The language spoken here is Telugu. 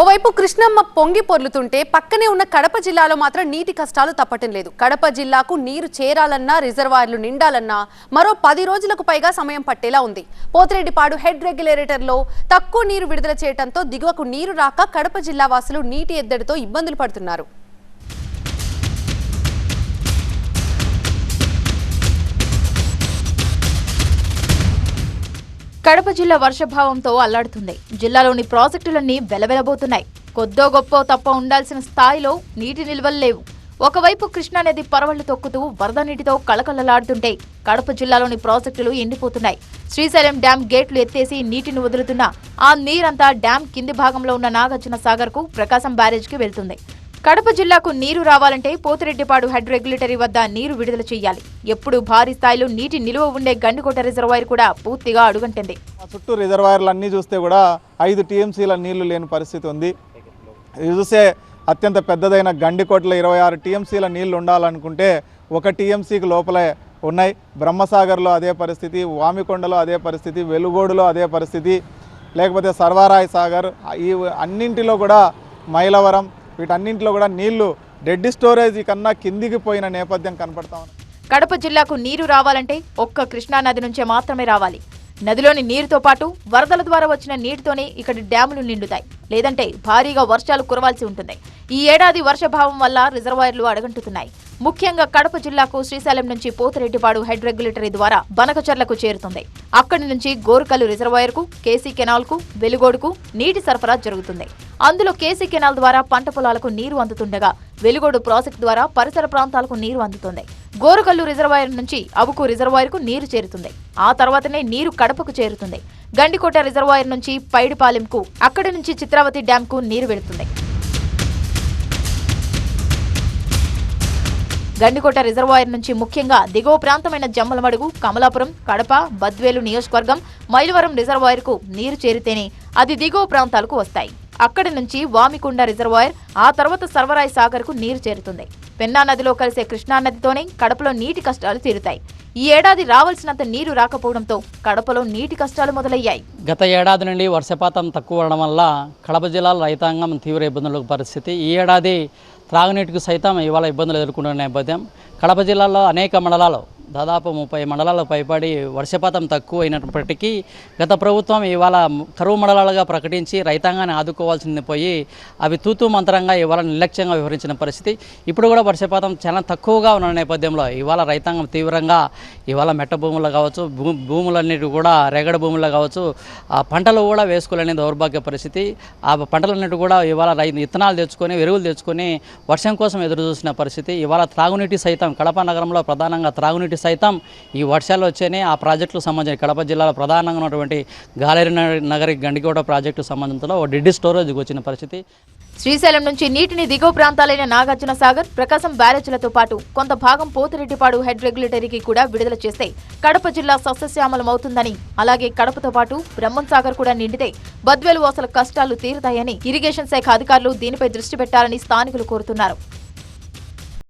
ఓవైపు కృష్ణమ్మ పొంగి పొర్లుతుంటే పక్కనే ఉన్న కడప జిల్లాలో మాత్రం నీటి కష్టాలు తప్పటం లేదు. కడప జిల్లాకు నీరు చేరాలన్నా రిజర్వాయర్లు నిండాలన్నా మరో పది రోజులకు పైగా సమయం పట్టేలా ఉంది. పోతిరెడ్డిపాడు హెడ్ రెగ్యులేటర్లో తక్కువ నీరు విడుదల చేయడంతో దిగువకు నీరు రాక కడప జిల్లా వాసులు నీటి ఎద్దడితో ఇబ్బందులు పడుతున్నారు. కడప జిల్లా వర్షభావంతో అల్లాడుతుంది. జిల్లాలోని ప్రాజెక్టులన్నీ వెలవెలబోతున్నాయి. కొద్దో గొప్ప తప్ప ఉండాల్సిన స్థాయిలో నీటి నిల్వలు లేవు. ఒకవైపు కృష్ణానది పరవళ్ళు తొక్కుతూ వరద నీటితో కళకళలాడుతుంటే కడప జిల్లాలోని ప్రాజెక్టులు ఎండిపోతున్నాయి. శ్రీశైలం డ్యాం గేట్లు ఎత్తేసి నీటిని వదులుతున్నా ఆ నీరంతా డ్యాం కింది భాగంలో ఉన్న నాగార్జున సాగర్కు ప్రకాశం బ్యారేజ్కి వెళ్తుంది. కడప జిల్లాకు నీరు రావాలంటే పోతిరెడ్డిపాడు హెడ్ రెగ్యులేటరీ వద్ద నీరు విడుదల చేయాలి. ఎప్పుడు భారీ స్థాయిలో నీటి నిలువ ఉండే గండికోట రిజర్వాయర్ కూడా పూర్తిగా అడుగంటింది. చుట్టూ రిజర్వాయర్లు అన్నీ చూస్తే కూడా ఐదు టీఎంసీల నీళ్ళు లేని పరిస్థితి ఉంది. చూసే చూస్తే అత్యంత పెద్దదైన గండికోటలో ఇరవై ఆరు టీఎంసీల నీళ్ళు ఉండాలనుకుంటే ఒక టీఎంసీకి లోపలే ఉన్నాయి. బ్రహ్మసాగర్లో అదే పరిస్థితి వామికొండలో అదే పరిస్థితి వెలుగోడులో అదే పరిస్థితి. లేకపోతే సర్వారాయ్ సాగర్ ఈ అన్నింటిలో కూడా మైలవరం వీటన్నింటిలో కూడా నీళ్ళు డెడ్ స్టోరేజ్ కన్నా కిందికి పోయిన నేపథ్యం కనపడతా ఉంది. కడప జిల్లాకు నీరు రావాలంటే ఒక్క కృష్ణా నది నుంచే మాత్రమే రావాలి. నదిలోని నీరుతో పాటు వరదల ద్వారా వచ్చిన నీటితోనే ఇక్కడి డ్యాములు నిండుతాయి. లేదంటే భారీగా వర్షాలు కురవాల్సి ఉంటుంది. ఈ ఏడాది వర్షభావం వల్ల రిజర్వాయర్లు అడగంటుతున్నాయి. ముఖ్యంగా కడప జిల్లాకు శ్రీశైలం నుంచి పోతిరెడ్డిపాడు హెడ్ రెగ్యులేటరీ ద్వారా బనకచర్లకు చేరుతుంది. అక్కడి నుంచి గోరుకల్లు రిజర్వాయర్కు కేసీ కెనాల్కు వెలుగోడుకు నీటి సరఫరా జరుగుతుంది. అందులో కేసీ కెనాల్ ద్వారా పంట పొలాలకు నీరు అందుతుండగా వెలుగోడు ప్రాజెక్టు ద్వారా పరిసర ప్రాంతాలకు నీరు అందుతుంది. గోరుకల్లు రిజర్వాయర్ నుంచి అబుకు రిజర్వాయర్కు నీరు చేరుతుంది. ఆ తర్వాతనే నీరు కడపకు చేరుతుంది. గండికోట రిజర్వాయర్ నుంచి పైడిపాలెంకు అక్కడి నుంచి చిత్రావతి డ్యాంకు నీరు వెళుతుంది. గండికోట రిజర్వాయర్ నుంచి ముఖ్యంగా దిగువ ప్రాంతమైన జమ్మలమడుగు కమలాపురం కడప బద్వేలు నియోజకవర్గం మైలవరం రిజర్వాయర్కు నీరు చేరితేనే అది దిగువ ప్రాంతాలకు వస్తాయి. అక్కడి నుంచి వామికుండ రిజర్వాయర్ ఆ తర్వాత సర్వరాయ్ సాగర్కు నీరు చేరుతుంది. పెన్నా నదిలో కలిసే కృష్ణా నదితోనే కడపలో నీటి కష్టాలు తీరుతాయి. ఈ ఏడాది రావాల్సినంత నీరు రాకపోవడంతో కడపలో నీటి కష్టాలు మొదలయ్యాయి. గత ఏడాది నుండి వర్షపాతం తక్కువ ఉండడం వల్ల కడప జిల్లాలో రైతాంగం తీవ్ర ఇబ్బందుల పరిస్థితి. ఈ ఏడాది త్రాగునీటికి సైతం ఇవాళ ఇబ్బందులు ఎదుర్కొంటున్న నేపథ్యం. కడప జిల్లాలో అనేక మండలాలు దాదాపు ముప్పై మండలాలకు పైబడి వర్షపాతం తక్కువ అయినప్పటికీ గత ప్రభుత్వం ఇవాళ కరువు మండలాలుగా ప్రకటించి రైతాంగాన్ని ఆదుకోవాల్సింది పోయి అవి తూతూ మంత్రంగా ఇవాళ నిర్లక్ష్యంగా వివరించిన పరిస్థితి. ఇప్పుడు కూడా వర్షపాతం చాలా తక్కువగా ఉన్న నేపథ్యంలో ఇవాళ రైతాంగం తీవ్రంగా ఇవాళ మెట్ట భూములు కావచ్చు భూ భూములన్నిటి కూడా రేగడ భూములు కావచ్చు ఆ పంటలు కూడా వేసుకోలేని దౌర్భాగ్య పరిస్థితి. ఆ పంటలన్నిటి కూడా ఇవాళ రైతు విత్తనాలు తెచ్చుకొని ఎరువులు తెచ్చుకొని వర్షం కోసం ఎదురు చూసిన పరిస్థితి. ఇవాళ త్రాగునీటి సైతం కడప నగరంలో ప్రధానంగా త్రాగునీటి సైతం ఈ వర్షాలు వచ్చాయని ఆ ప్రాజెక్టులకు సంబంధించి కడప జిల్లాలో ప్రధానంగా ఉన్నటువంటి గాలేరు నగరి గండికోట ప్రాజెక్టు సంబంధంలో ఒక డిడ్డి స్టోరేజ్కి వచ్చిన పరిస్థితి. శ్రీశైలం నుంచి నీటిని దిగువ ప్రాంతాలైన నాగార్జున సాగర్ ప్రకాశం బ్యారేజ్లతో పాటు కొంత భాగం పోతిరెడ్డిపాడు హెడ్ రెగ్యులేటరీకి కూడా విడుదల చేస్తే కడప జిల్లా సస్యశ్యామలమవుతుందని అలాగే కడపతో పాటు బ్రహ్మం సాగర్ కూడా నిండితే బద్వేలు వాసుల కష్టాలు తీరుతాయని ఇరిగేషన్ శాఖ అధికారులు దీనిపై దృష్టి పెట్టాలని స్థానికులు కోరుతున్నారు.